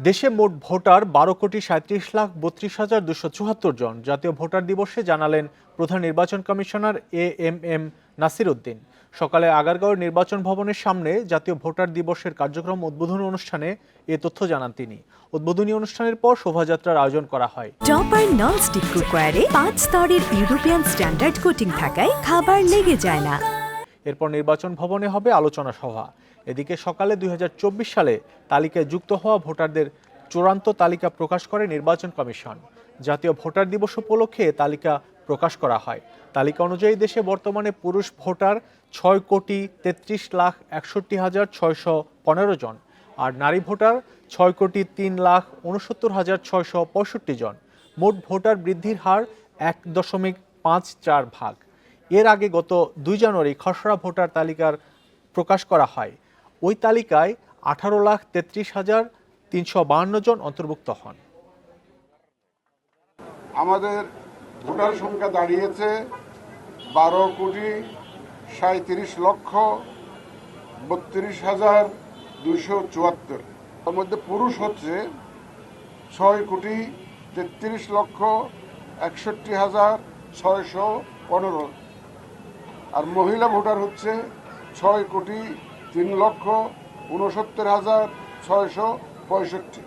দেশে মোট ভোটার বারো কোটি সাঁত্রিশ লাখ বত্রিশ হাজার দুশো চুয়াত্তর জন। জাতীয় ভোটার দিবসে জানালেন প্রধান নির্বাচন commissioner A M M Nasir Uddin সকালে আগারগাঁওয়ের নির্বাচন ভবনের সামনে জাতীয় ভোটার দিবসের কার্যক্রম উদ্বোধনী অনুষ্ঠানে এ তথ্য জানান তিনি। উদ্বোধনী অনুষ্ঠানের পর শোভাযাত্রার আয়োজন করা হয়। টপার ননস্টিক কুকওয়ারে পাঁচ স্তরের ইউরোপিয়ান স্ট্যান্ডার্ড কোটিং থাকায় খাবার লেগে যায় না। এরপর নির্বাচন ভবনে হবে আলোচনা সভা। এদিকে সকালে দুই হাজার চব্বিশ সালে তালিকায় যুক্ত হওয়া ভোটারদের চূড়ান্ত তালিকা প্রকাশ করে নির্বাচন কমিশন। জাতীয় ভোটার দিবস উপলক্ষে তালিকা প্রকাশ করা হয়। তালিকা অনুযায়ী দেশে বর্তমানে পুরুষ ভোটার ছয় কোটি তেত্রিশ লাখ একষট্টি হাজার ছয়শো পনেরো জন আর নারী ভোটার ছয় কোটি তিন লাখ উনসত্তর হাজার ছয়শো পঁয়ষট্টি জন। মোট ভোটার বৃদ্ধির হার এক দশমিক পাঁচ চার ভাগ। এর আগে গত দুই জানুয়ারি খসড়া ভোটার তালিকার প্রকাশ করা হয়। ওই তালিকায় আঠারো লাখ তেত্রিশ হাজার তিনশো বাহান্ন জন অন্তর্ভুক্ত হন। আমাদের ভোটার সংখ্যা দাঁড়িয়েছে বারো কোটি সাঁত্রিশ লক্ষ বত্রিশ হাজার দুইশো চুয়াত্তর। তার মধ্যে পুরুষ হচ্ছে ছয় কোটি তেত্রিশ লক্ষ একষট্টি হাজার ছয়শো পনেরো। আর মহিলা ভোটার হচ্ছে ছয় কোটি তিন লক্ষ উনসত্তর হাজার ছয়শো পঁয়ষট্টি।